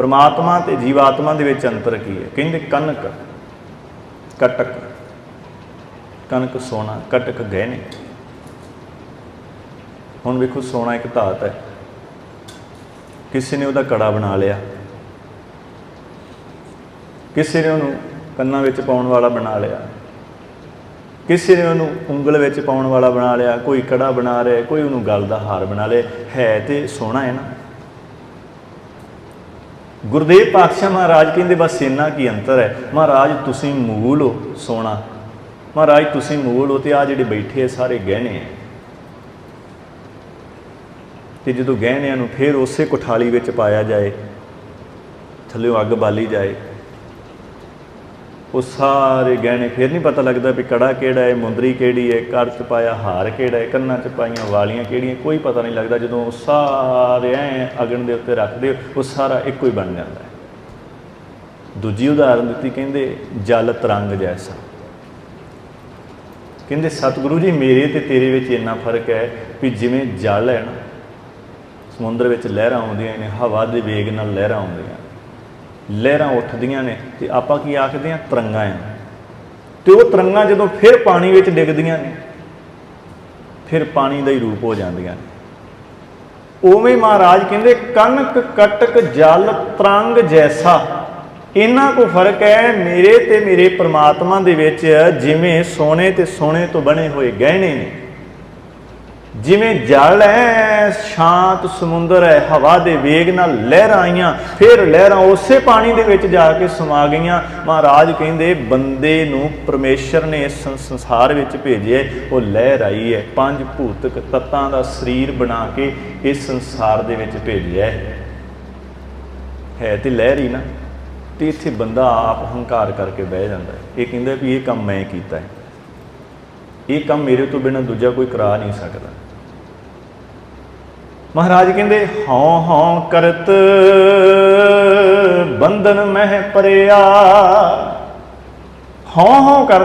ਪਰਮਾਤਮਾ ਤੇ ਜੀਵਾਤਮਾ ਦੇ ਵਿੱਚ ਅੰਤਰ ਕੀ ਹੈ? ਕਹਿੰਦੇ ਕਨਕ ਕਟਕ। ਕਨਕ ਸੋਨਾ, ਕਟਕ ਗਹਿਣੇ। ਹੁਣ ਵੇਖੋ, ਸੋਨਾ ਇੱਕ ਧਾਤ ਹੈ। ਕਿਸੇ ਨੇ ਉਹਦਾ ਕੜਾ ਬਣਾ ਲਿਆ। ਕਿਸੇ ਨੇ ਉਹਨੂੰ ਕੰਨਾਂ ਵਿੱਚ ਪਾਉਣ ਵਾਲਾ ਬਣਾ ਲਿਆ। ਕਿਸੇ ਨੇ ਉਹਨੂੰ ਉਂਗਲ ਵਿੱਚ ਪਾਉਣ ਵਾਲਾ ਬਣਾ ਲਿਆ। ਕੋਈ ਕੜਾ ਬਣਾ ਰਿਹਾ, ਕੋਈ ਉਹਨੂੰ ਗਲ ਦਾ ਹਾਰ ਬਣਾ ਲਿਆ। ਹੈ ਤੇ ਸੋਹਣਾ ਹੈ ਨਾ। ਗੁਰਦੇਵ ਪਾਤਸ਼ਾਹ ਮਹਾਰਾਜ ਕਹਿੰਦੇ, ਬਸ ਇੰਨਾ ਕੀ ਅੰਤਰ ਹੈ? ਮਹਾਰਾਜ, ਤੁਸੀਂ ਮੂਲ ਹੋ ਸੋਨਾ ਮਹਾਰਾਜ, ਤੁਸੀਂ ਮੂਲ ਹੋ ਤੇ ਆ ਜਿਹੜੇ ਬੈਠੇ ਆ, ਸਾਰੇ ਗਹਿਣੇ ਆ। ਤੇ ਜਦੋਂ ਗਹਿਣਿਆਂ ਨੂੰ ਫੇਰ ਉਸੇ ਕੋਠਾਲੀ ਵਿੱਚ ਪਾਇਆ ਜਾਏ, ਥੱਲੇੋਂ ਅੱਗ ਬਾਲੀ ਜਾਏ ਉਹ ਸਾਰੇ ਗਹਿਣੇ ਫਿਰ ਨਹੀਂ ਪਤਾ ਲੱਗਦਾ ਵੀ ਕੜਾ ਕਿਹੜਾ ਹੈ, ਮੁੰਦਰੀ ਕਿਹੜੀ ਹੈ ਕਰ ਚ ਪਾਇਆ ਹਾਰ ਕਿਹੜਾ ਹੈ, ਕੰਨਾਂ ਚ ਪਾਈਆਂ ਵਾਲੀਆਂ ਕਿਹੜੀਆਂ, ਕੋਈ ਪਤਾ ਨਹੀਂ ਲੱਗਦਾ, ਜਦੋਂ ਉਹ ਸਾਰੇ ਐ ਅਗਨ ਦੇ ਉੱਤੇ ਰੱਖਦੇ ਉਹ ਸਾਰਾ ਇੱਕੋ ਹੀ ਬਣ ਜਾਂਦਾ ਹੈ। ਦੂਜੀ ਉਦਾਹਰਨ ਦਿੱਤੀ, ਕਹਿੰਦੇ ਜਲ ਤਰੰਗ ਜੈਸਾ। ਕਹਿੰਦੇ ਸਤਿਗੁਰੂ ਜੀ, ਮੇਰੇ ਤੇ ਤੇਰੇ ਵਿੱਚ ਇੰਨਾ ਫ਼ਰਕ ਹੈ ਵੀ ਜਿਵੇਂ ਜਲ ਹੈ ਨਾ, ਸਮੁੰਦਰ ਵਿੱਚ ਲਹਿਰਾਂ ਆਉਂਦੀਆਂ ਨੇ, ਹਵਾ ਦੇ ਵੇਗ ਨਾਲ ਲਹਿਰਾਂ ਆਉਂਦੀਆਂ ਲਹਿਰਾਂ ਉੱਠਦੀਆਂ ਨੇ ਤੇ ਆਪਾਂ ਕੀ ਆਖਦੇ ਆ ਤਰੰਗਾਂ ਆ ਤੇ ਉਹ ਤਰੰਗਾਂ ਜਦੋਂ ਫਿਰ ਪਾਣੀ ਵਿੱਚ ਡਿੱਗਦੀਆਂ ਨੇ, ਫਿਰ ਪਾਣੀ ਦਾ ਹੀ ਰੂਪ ਹੋ ਜਾਂਦੀਆਂ ਨੇ। ਉਵੇਂ ਮਹਾਰਾਜ ਕਹਿੰਦੇ ਕਨਕ ਕਟਕ, ਜਲ, ਤਰੰਗ ਜੈਸਾ ਇਹਨਾਂ ਕੋ ਫ਼ਰਕ ਹੈ ਮੇਰੇ ਤੇ ਮੇਰੇ ਪ੍ਰਮਾਤਮਾ ਦੇ ਵਿੱਚ, ਜਿਵੇਂ ਸੋਨੇ ਤੇ ਸੋਨੇ ਤੋਂ ਬਣੇ ਹੋਏ ਗਹਿਣੇ ਨੇ। ਜਿਵੇਂ ਜਲ ਹੈ, ਸ਼ਾਂਤ ਸਮੁੰਦਰ ਹੈ, ਹਵਾ ਦੇ ਵੇਗ ਨਾਲ ਲਹਿਰਾਂ ਆਈਆਂ, ਫਿਰ ਲਹਿਰਾਂ ਉਸੇ ਪਾਣੀ ਦੇ ਵਿੱਚ ਜਾ ਕੇ ਸਮਾ ਗਈਆਂ। ਮਹਾਰਾਜ ਕਹਿੰਦੇ, ਬੰਦੇ ਨੂੰ ਪਰਮੇਸ਼ਰ ਨੇ ਇਸ ਸੰਸਾਰ ਵਿੱਚ ਭੇਜਿਆ ਉਹ ਲਹਿਰ ਆਈ ਹੈ। ਪੰਜ ਭੂਤਕ ਤੱਤਾਂ ਦਾ ਸਰੀਰ ਬਣਾ ਕੇ ਇਸ ਸੰਸਾਰ ਦੇ ਵਿੱਚ ਭੇਜਿਆ ਹੈ। ਹੈ ਤੇ ਲਹਿਰ ਹੀ ਨਾ, ਤੇ ਇੱਥੇ ਬੰਦਾ ਆਪ ਹੰਕਾਰ ਕਰਕੇ ਬਹਿ ਜਾਂਦਾ ਹੈ। ਇਹ ਕਹਿੰਦਾ ਵੀ ਇਹ ਕੰਮ ਮੈਂ ਕੀਤਾ ਹੈ। ਇਹ ਕੰਮ ਮੇਰੇ ਤੋਂ ਬਿਨਾਂ ਦੂਜਾ ਕੋਈ ਕਰਾ ਨਹੀਂ ਸਕਦਾ। ਮਹਾਰਾਜ ਕਹਿੰਦੇ ਹਉ ਹਉ ਕਰਤ ਬੰਧਨ ਮਹਿ ਪਰਿਆ। ਹਉ ਹਉ ਕਰ